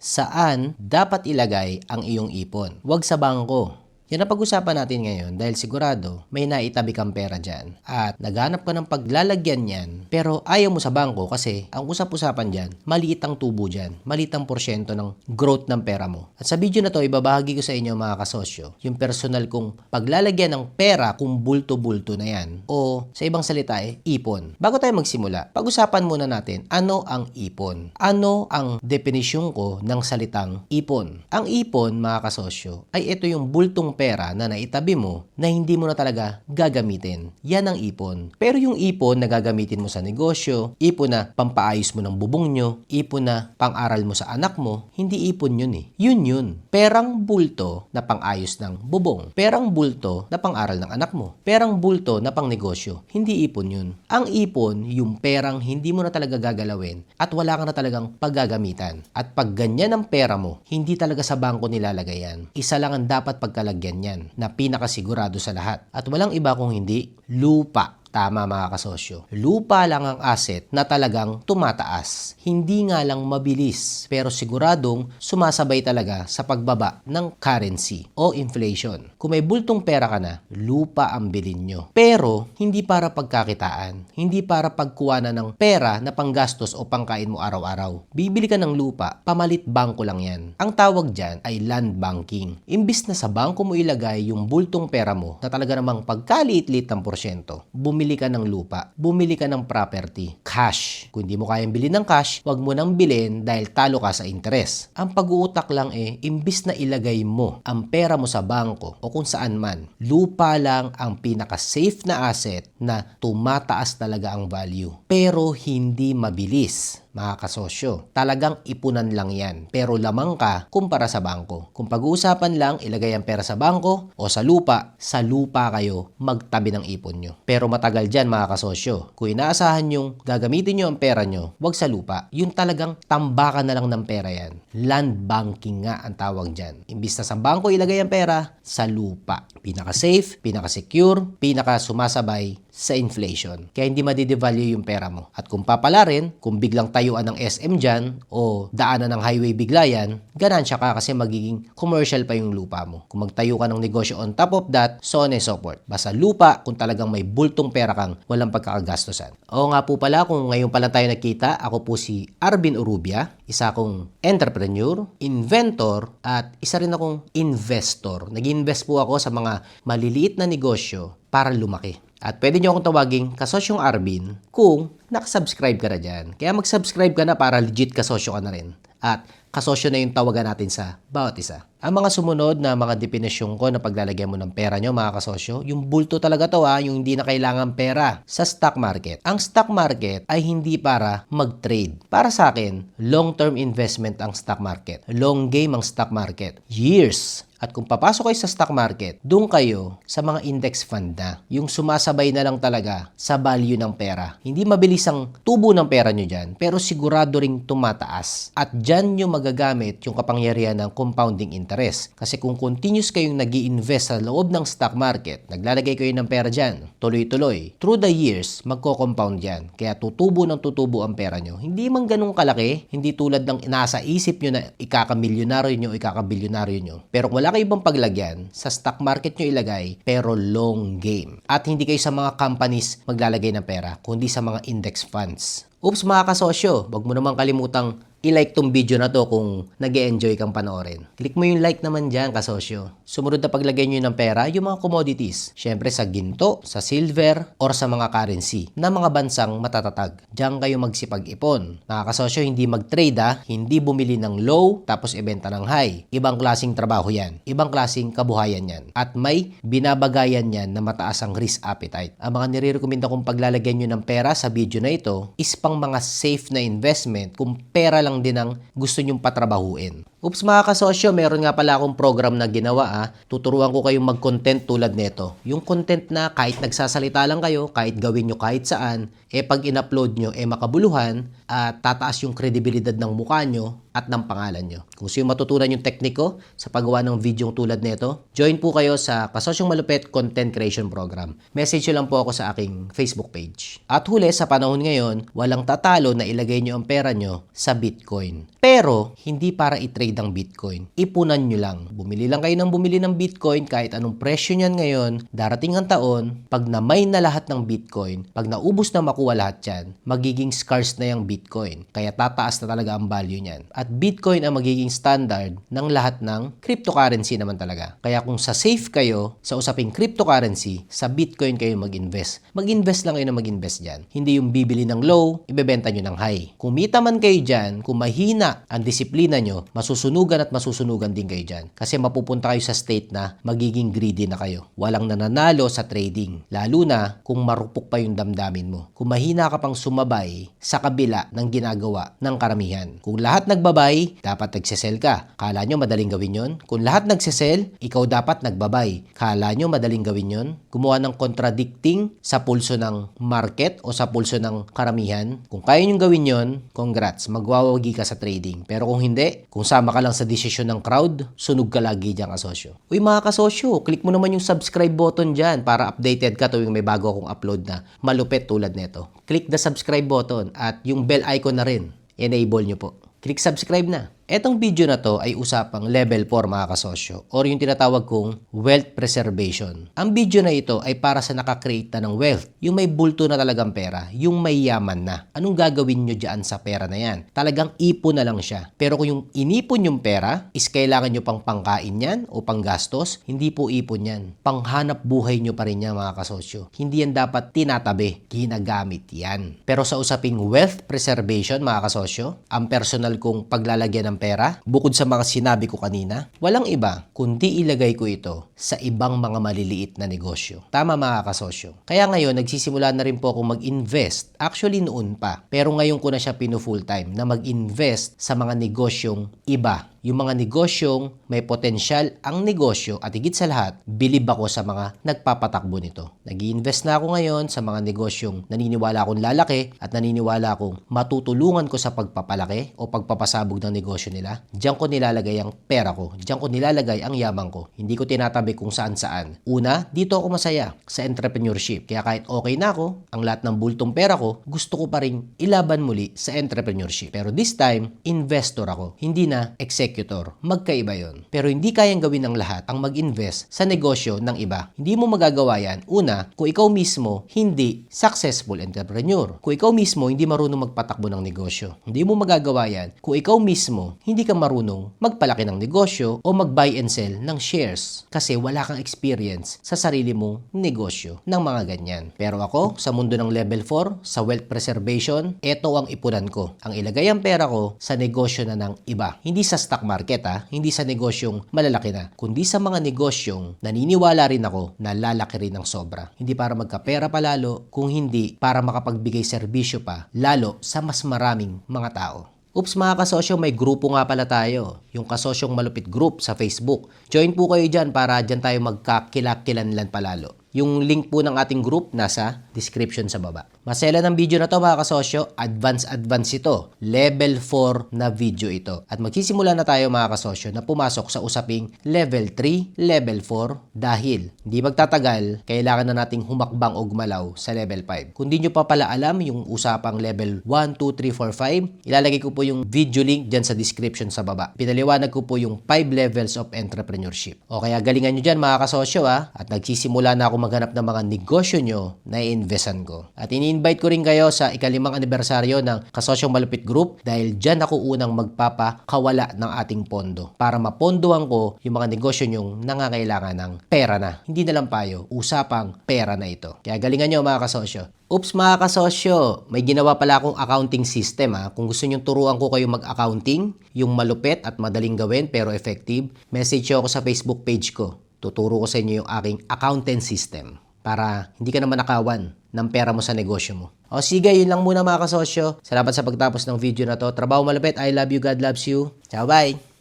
saan dapat ilagay ang iyong ipon. Huwag sa bangko. Yan ang pag-usapan natin ngayon dahil sigurado may naitabi kang pera dyan at naghanap ka ng paglalagyan yan pero ayaw mo sa bangko kasi ang usap-usapan dyan, maliit ang tubo dyan, maliit ang porsyento ng growth ng pera mo. At sa video na to, ibabahagi ko sa inyo mga kasosyo yung personal kong paglalagyan ng pera kung bulto-bulto na yan o sa ibang salita eh, ipon. Bago tayo magsimula, pag-usapan muna natin ano ang ipon. Ano ang definisyon ko ng salitang ipon? Ang ipon mga kasosyo ay ito yung bultong pera na naitabi mo na hindi mo na talaga gagamitin. Yan ang ipon. Pero yung ipon na gagamitin mo sa negosyo, ipon na pampaayos mo ng bubong nyo, ipon na pang-aral mo sa anak mo, hindi ipon yun eh. Yun yun. Perang bulto na pang-ayos ng bubong. Perang bulto na pang-aral ng anak mo. Perang bulto na pang negosyo. Hindi ipon yun. Ang ipon, yung perang hindi mo na talaga gagalawin at wala ka na talagang paggagamitan. At pag ganyan ang pera mo, hindi talaga sa bangko nilalagay yan. Isa lang ang dapat pagkalagyan yan na pinakasigurado sa lahat. At walang iba kung hindi lupa. Tama mga kasosyo. Lupa lang ang asset na talagang tumataas. Hindi nga lang mabilis pero siguradong sumasabay talaga sa pagbaba ng currency o inflation. Kung may bultong pera ka na, lupa ang bilin nyo. Pero hindi para pagkakitaan. Hindi para pagkuwanan ng pera na panggastos o pangkain mo araw-araw. Bibili ka ng lupa, pamalit bangko lang yan. Ang tawag dyan ay land banking. Imbis na sa bangko mo ilagay yung bultong pera mo na talaga namang pagkaliit-liit ng porsyento, bumili ka ng lupa, bumili ka ng property, cash. Kung hindi mo kayang bilhin ng cash, wag mo nang bilhin dahil talo ka sa interes. Ang pag-uutak lang eh, imbis na ilagay mo ang pera mo sa bangko o kung saan man, lupa lang ang pinaka-safe na asset na tumataas talaga ang value. Pero hindi mabilis mga kasosyo. Talagang ipunan lang yan. Pero lamang ka kumpara sa bangko. Kung pag-uusapan lang, ilagay ang pera sa bangko o sa lupa, sa lupa kayo magtabi ng ipon nyo. Pero matagal dyan mga kasosyo. Kung inaasahan yung gagamitin nyo ang pera nyo, wag sa lupa. Yung talagang tambakan na lang ng pera yan. Land banking nga ang tawag dyan. Imbis na sa bangko ilagay ang pera, sa lupa. Pinaka-safe, pinaka-secure, pinaka-sumasabay sa inflation. Kaya hindi madidevalue yung pera mo. At kung papala rin, kung biglang tayuan ng SM dyan o daanan ng highway bigla yan, ganansya ka kasi magiging commercial pa yung lupa mo. Kung magtayo ka ng negosyo on top of that, so on and so forth. Basta lupa kung talagang may bultong pera kang walang pagkakagastosan. Oo nga po pala, kung ngayon pa lang tayo nakita, ako po si Arvin Urubia, isa akong entrepreneur, inventor, at isa rin akong investor. Nag-invest po ako sa mga maliliit na negosyo para lumaki. At pwede nyo akong tawaging kasosyong Arvin kung nakasubscribe ka na dyan. Kaya mag-subscribe ka na para legit kasosyo ka na rin. At kasosyo na yung tawagan natin sa bawat isa. Ang mga sumunod na mga definisyon ko na paglalagyan mo ng pera nyo mga kasosyo, yung bulto talaga to ha, yung hindi na kailangan pera sa stock market. Ang stock market ay hindi para mag-trade. Para sa akin, long-term investment ang stock market. Long game ang stock market. Years. At kung papasok kayo sa stock market, doon kayo sa mga index fund na. Yung sumasabay na lang talaga sa value ng pera. Hindi mabilis ang tubo ng pera nyo dyan, pero sigurado ring tumataas. At dyan nyo magagamit yung kapangyarihan ng compounding interest. Kasi kung continuous kayong nag invest sa loob ng stock market, naglalagay kayo ng pera dyan, tuloy-tuloy, through the years, magko-compound yan. Kaya tutubo ng tutubo ang pera nyo. Hindi man ganun kalaki, hindi tulad ng nasa isip nyo na ikakamilyonaryo nyo, ikakabilyonaryo nyo. Pero kung wala kayo ibang paglagyan, sa stock market nyo ilagay, pero long game. At hindi kayo sa mga companies maglalagay ng pera, kundi sa mga index funds. Oops mga kasosyo, wag mo naman kalimutang i-like tong video na to kung nag enjoy kang panoorin. Click mo yung like naman dyan, kasosyo. Sumunod na paglagay nyo ng pera, yung mga commodities. Siyempre sa ginto, sa silver, or sa mga currency na mga bansang matatatag. Diyan kayo magsipag-ipon. Mga kasosyo, hindi mag-trade ha, hindi bumili ng low tapos ibenta ng high. Ibang klasing trabaho yan. Ibang klasing kabuhayan yan. At may binabagayan yan na mataas ang risk appetite. Ang mga nire-recommenda kong paglalagyan nyo ng pera sa video na ito is pang mga safe na investment kung pera lang din ang gusto nyong patrabahuin. Oops mga kasosyo, meron nga pala akong program na ginawa ah. Tuturuan ko kayong mag-content tulad nito. Yung content na kahit nagsasalita lang kayo, kahit gawin nyo kahit saan, eh pag in-upload nyo, eh makabuluhan at tataas yung kredibilidad ng mukha nyo at ng pangalan nyo. Kung yung matutunan yung tekniko sa paggawa ng video tulad nito, join po kayo sa Kasosyong Malupet Content Creation Program. Message nyo lang po ako sa aking Facebook page. At huli, sa panahon ngayon, walang tatalo na ilagay nyo ang pera nyo sa Bitcoin. Pero, hindi para i-trade ang Bitcoin. Ipunan nyo lang. Bumili lang kayo ng bumili ng Bitcoin kahit anong presyo niyan ngayon, darating ang taon, pag na-mine na lahat ng Bitcoin, pag naubos na makuha lahat yan, magiging scarce na yung Bitcoin. Kaya tataas na talaga ang value niyan. At Bitcoin ang magiging standard ng lahat ng cryptocurrency naman talaga. Kaya kung sa safe kayo sa usaping cryptocurrency, sa Bitcoin kayo mag-invest. Mag-invest lang kayo na mag-invest dyan. Hindi yung bibili ng low, ibebenta nyo ng high. Kumita man kayo dyan, kung mahina ang disiplina nyo, masusunugan at masusunugan din kayo dyan. Kasi mapupunta kayo sa state na magiging greedy na kayo. Walang nananalo sa trading. Lalo na kung marupok pa yung damdamin mo. Kung mahina ka pang sumabay sa kabila ng ginagawa ng karamihan. Kung lahat nagbabay, dapat nagsesell ka. Kala nyo madaling gawin yon? Kung lahat nagsesell, ikaw dapat nagbabay. Kala nyo madaling gawin yon? Gumawa ng contradicting sa pulso ng market o sa pulso ng karamihan. Kung kaya nyo gawin yon, congrats, magwawagi ka sa trading. Pero kung hindi, kung sama ka lang sa desisyon ng crowd, sunog ka lagi dyan kasosyo. Uy mga kasosyo, click mo naman yung subscribe button dyan para updated ka tuwing may bago akong upload na malupet tulad nito. Click the subscribe button at yung bell icon na rin. Enable nyo po. Click subscribe na. Etong video na to ay usapang level 4 mga kasosyo or yung tinatawag kong wealth preservation. Ang video na ito ay para sa nakakreate na ng wealth, yung may bulto na talagang pera, yung may yaman na. Anong gagawin nyo dyan sa pera na yan? Talagang ipon na lang siya. Pero kung yung inipon yung pera, is kailangan nyo pang pangkain yan o panggastos, hindi po ipon yan. Panghanap buhay nyo pa rin yan mga kasosyo. Hindi yan dapat tinatabi, ginagamit yan. Pero sa usaping wealth preservation mga kasosyo, ang personal kong paglalagyan ng pera, bukod sa mga sinabi ko kanina, walang iba kundi ilagay ko ito sa ibang mga maliliit na negosyo. Tama mga kasosyo. Kaya ngayon, nagsisimula na rin po akong mag-invest. Actually, noon pa. Pero ngayon ko na siya pinu full time na mag-invest sa mga negosyong iba yung mga negosyong may potensyal ang negosyo at higit sa lahat, bilib ako sa mga nagpapatakbo nito. nag invest na ako ngayon sa mga negosyong naniniwala akong lalaki at naniniwala akong matutulungan ko sa pagpapalaki o pagpapasabog ng negosyo nila. Diyan ko nilalagay ang pera ko. Diyan ko nilalagay ang yaman ko. Hindi ko tinatabi kung saan saan. Una, dito ako masaya sa entrepreneurship. Kaya kahit okay na ako, ang lahat ng bultong pera ko, gusto ko pa rin ilaban muli sa entrepreneurship. Pero this time, investor ako. Hindi na executive executor. Magkaiba yon. Pero hindi kayang gawin ng lahat ang mag-invest sa negosyo ng iba. Hindi mo magagawa yan. Una, kung ikaw mismo hindi successful entrepreneur. Kung ikaw mismo hindi marunong magpatakbo ng negosyo. Hindi mo magagawa yan kung ikaw mismo hindi ka marunong magpalaki ng negosyo o mag-buy and sell ng shares. Kasi wala kang experience sa sarili mong negosyo ng mga ganyan. Pero ako, sa mundo ng level 4, sa wealth preservation, ito ang ipunan ko. Ang ilagay ang pera ko sa negosyo na ng iba. Hindi sa stock market ha, hindi sa negosyong malalaki na, kundi sa mga negosyong naniniwala rin ako na lalaki rin ng sobra. Hindi para magkapera pa lalo, kung hindi para makapagbigay serbisyo pa, lalo sa mas maraming mga tao. Oops mga kasosyo, may grupo nga pala tayo. Yung kasosyong malupit group sa Facebook. Join po kayo dyan para dyan tayo magkakilakilanlan palalo. Yung link po ng ating group nasa description sa baba. Masela ng video na to mga kasosyo, advance advance ito. Level 4 na video ito. At magsisimula na tayo mga kasosyo na pumasok sa usaping level 3, level 4 dahil hindi magtatagal, kailangan na nating humakbang o gumalaw sa level 5. Kung di nyo pa pala alam yung usapang level 1, 2, 3, 4, 5, ilalagay ko po yung video link dyan sa description sa baba. Pinaliwanag ko po yung 5 levels of entrepreneurship. O kaya galingan nyo dyan mga kasosyo ha, at nagsisimula na ako maghanap ng mga negosyo nyo na i-investan ko. At ini-invite ko rin kayo sa ikalimang anibersaryo ng Kasosyong Malupit Group dahil dyan ako unang magpapakawala ng ating pondo para mapondohan ko yung mga negosyo nyong nangangailangan ng pera na. Hindi na lang payo, usapang pera na ito. Kaya galingan nyo mga kasosyo. Oops mga kasosyo, may ginawa pala akong accounting system ha. Kung gusto nyo turuan ko kayo mag-accounting, yung malupit at madaling gawin pero effective, message nyo ako sa Facebook page ko tuturo ko sa inyo yung aking accountant system para hindi ka naman nakawan ng pera mo sa negosyo mo. O sige, yun lang muna mga kasosyo. Salamat sa pagtapos ng video na to. Trabaho malupit. I love you. God loves you. Ciao, bye!